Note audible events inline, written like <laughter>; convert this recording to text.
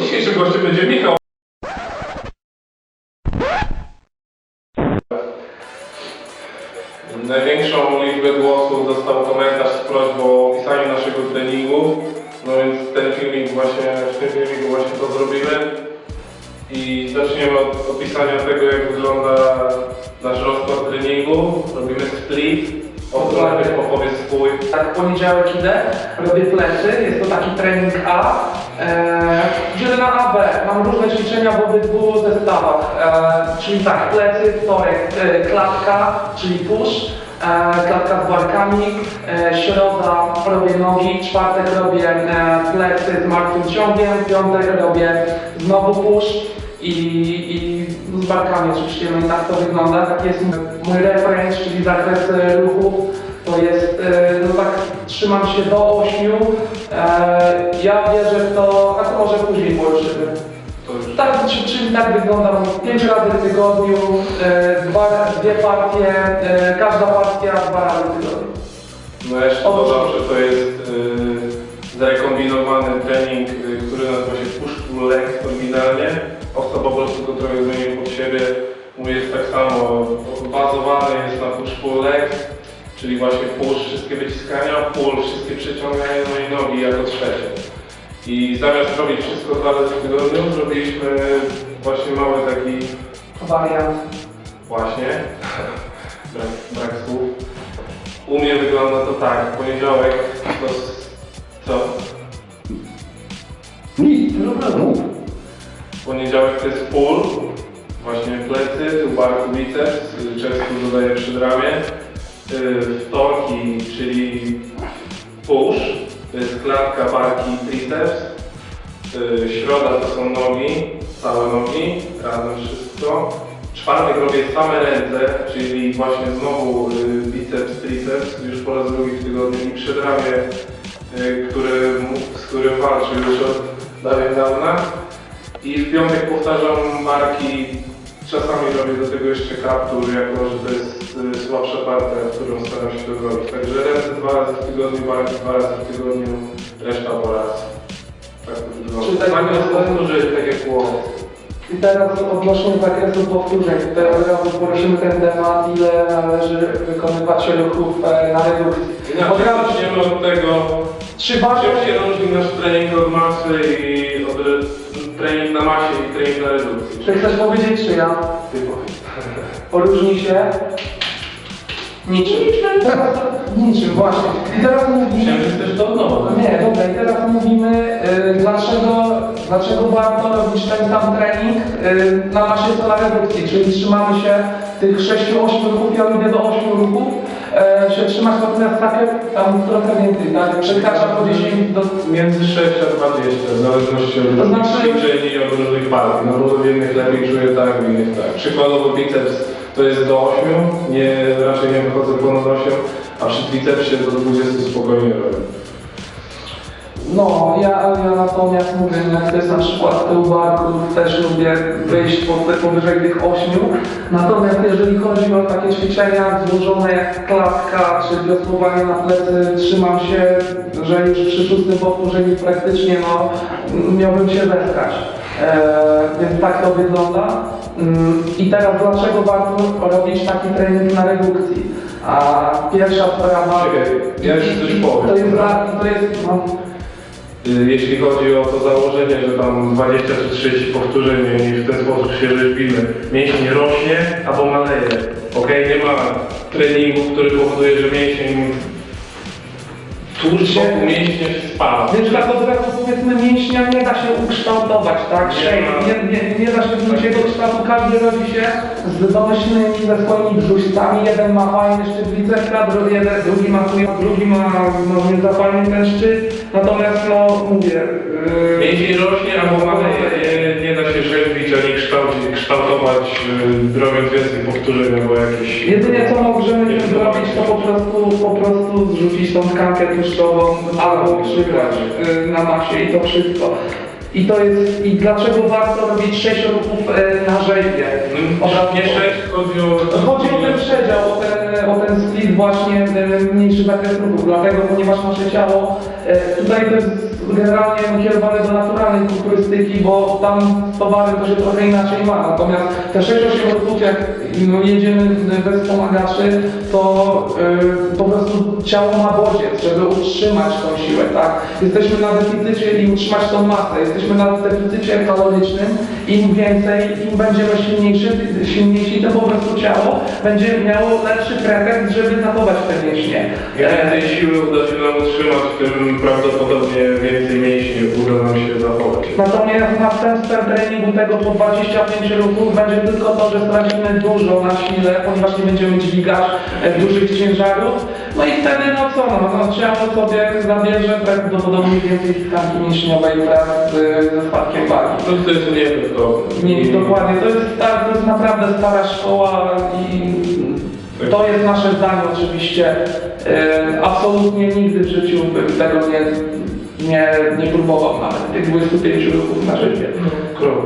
Dzisiejszym gościem będzie Michał. Największą liczbę głosów dostał komentarz z prośbą o opisaniu naszego treningu. No więc ten filmik właśnie, w tym filmiku właśnie to zrobiłem. I zaczniemy od opisania tego, jak wygląda nasz rozkład treningu. Robimy split. O najpierw opowiedz swój. Tak, poniedziałek idę, robię plecy, jest to taki trening A. E, na A, B. Mam różne ćwiczenia w obydwu zestawach. E, czyli tak, plecy, wtorek, e, klatka, czyli push, e, klatka z barkami, e, środa robię nogi, czwartek robię e, plecy z martwym ciągiem, piątek robię znowu push i, i z barkami oczywiście, no i tak to wygląda. Tak jest mój referenc, czyli zakres e, ruchów. To jest, e, no tak, trzymam się do 8. E, ja wierzę w to, a to może później już Tak, czy- czyli tak wygląda 5 razy w tygodniu, dwa, dwie partie, każda partia dwa razy w tygodniu. No jeszcze dodam, że to jest yy, zrekombinowany trening, który nazywa się push pull leg oryginalnie. Trochę zmienił pod siebie. Mój jest tak samo, bazowany jest na push pull leg, czyli właśnie push, wszystkie wyciskania, pull, wszystkie przeciągania mojej nogi jako trzecie. I zamiast robić wszystko dwa razy w tygodniu, zrobiliśmy właśnie mały taki Wariant. Właśnie. <laughs> brak, brak słów. U mnie wygląda to tak. W poniedziałek to co? Nic, no mów. Poniedziałek to jest pull. Właśnie plecy, tu barku biceps, często dodaję przy ramię. Y, Wtorki, czyli push, to jest klatka, barki triceps. Y, Środa to są nogi, całe nogi, razem wszystko. Czwartek robię same ręce, czyli właśnie znowu y, biceps, triceps, już po raz drugi w tygodniu i przedramię, który, z którym walczę już od dawien dawna. I w piątek powtarzam marki, czasami robię do tego jeszcze kaptur, jako że to jest y, słabsza partia, którą staram się dogonić. Także ręce dwa razy w tygodniu, barki dwa razy w tygodniu, reszta po raz. Tak to wygląda. Czyli tak Zamiast wygląda- powtórzyć tak jak było. I teraz odnośnie zakresu powtórzeń, tutaj od razu poruszymy ten temat, ile należy wykonywać ruchów e, na redukcji. Od Inaczej razu zaczniemy od tego, Czy czym ważne się różni nasz trening od masy i od trening na masie i trening na redukcji. Czy chcesz powiedzieć, czy ja? Ty powiedz. Poróżni się? Niczym. Niczym, właśnie. I teraz mówimy... Myślałem, że chcesz to od nowa. tak? Nie, dobra, i teraz mówimy, y, dlaczego, dlaczego warto robić ten sam trening y, na masie co na redukcji, czyli trzymamy się tych 6-8 ruchów, ja lubię do 8 ruchów, e, się trzymać, natomiast takie tam trochę więcej, tak, przekracza po 10 do... Między 6 a 20, w zależności od To różnych znaczy- ćwiczeń i od różnych partii. No bo w jednych lepiej czuję tak, w innych tak. Przykładowo biceps to jest do 8, nie, raczej nie wychodzę ponad 8, a przy tricepsie do 20 spokojnie robię. No, ja, ja natomiast mówię, jak to jest na przykład tył barków, też lubię wyjść po- powyżej tych 8. Natomiast jeżeli chodzi o takie ćwiczenia złożone jak klatka czy wiosłowanie na plecy, trzymam się, że już przy szóstym powtórzeniu praktycznie no, miałbym się zeskać. E, więc tak to wygląda. Mm, I teraz dlaczego warto robić taki trening na redukcji? A pierwsza sprawa... Czekaj, ja jeszcze coś powiem. To jest, to jest no, Jeśli chodzi o to założenie, że tam 20 czy 30 powtórzeń i w ten sposób się rzeźbimy, mięsień rośnie albo maleje. Ok, nie ma treningu, który powoduje, że mięsień mięśnia się spala. Więc od razu powiedzmy mięśnia nie da się ukształtować, tak? Nie Shape. Nie, nie, nie da się zmienić jego kształtu, każdy rodzi się z domyślnymi ze swoimi brzuszcami. Jeden ma fajny szczyt bicepsa, drugi, jeden, drugi ma drugi ma no, niezafajny ten szczyt. Natomiast no mówię, yy, Mięsień rośnie albo maleje. Nie, nie da się rzeźbić ani kształcić, kształtować, yy, robiąc więcej powtórzeń albo jakieś... Jedynie co możemy Nie zrobić, to po prostu, po prostu zrzucić tą tkankę tłuszczową albo przybrać y, na masie i to wszystko. I to jest, i dlaczego warto robić 6 ruchów y, na rzeźbie? Mm, Nie 6, chodzi o... Chodzi o ten przedział, o ten o ten split właśnie e, mniejszy zakres ruchu, dlatego, ponieważ nasze ciało e, tutaj to jest generalnie kierowane do naturalnej kulturystyki, bo tam towary to się trochę inaczej ma, natomiast te 6-8 ruchów, jak no, jedziemy bez wspomagaczy, to e, po prostu ciało ma bodziec, żeby utrzymać tą siłę, tak? Jesteśmy na deficycie i utrzymać tą masę, jesteśmy na deficycie kalorycznym, im więcej, im będziemy silniejsi, silniejsi, tym po prostu ciało będzie miało lepszy pretekst, żeby zachować te mięśnie. Im więcej siły uda się nam utrzymać, tym prawdopodobnie więcej mięśni uda nam się zachować. Natomiast następstwem treningu tego po 25 ruchów będzie tylko to, że stracimy dużo na sile, ponieważ nie będziemy dźwigać e, dużych ciężarów. No i wtedy no co, no, ciało sobie zabierze prawdopodobnie więcej tkanki mięśniowej wraz z, ze spadkiem wagi. No to jest nieefektowne. Nie, dokładnie, to jest, ta, to jest naprawdę stara szkoła i to jest nasze zdanie oczywiście. E, absolutnie nigdy w życiu bym tego nie, nie, nie próbował nawet tych 25 ruchów na życie. Kropka.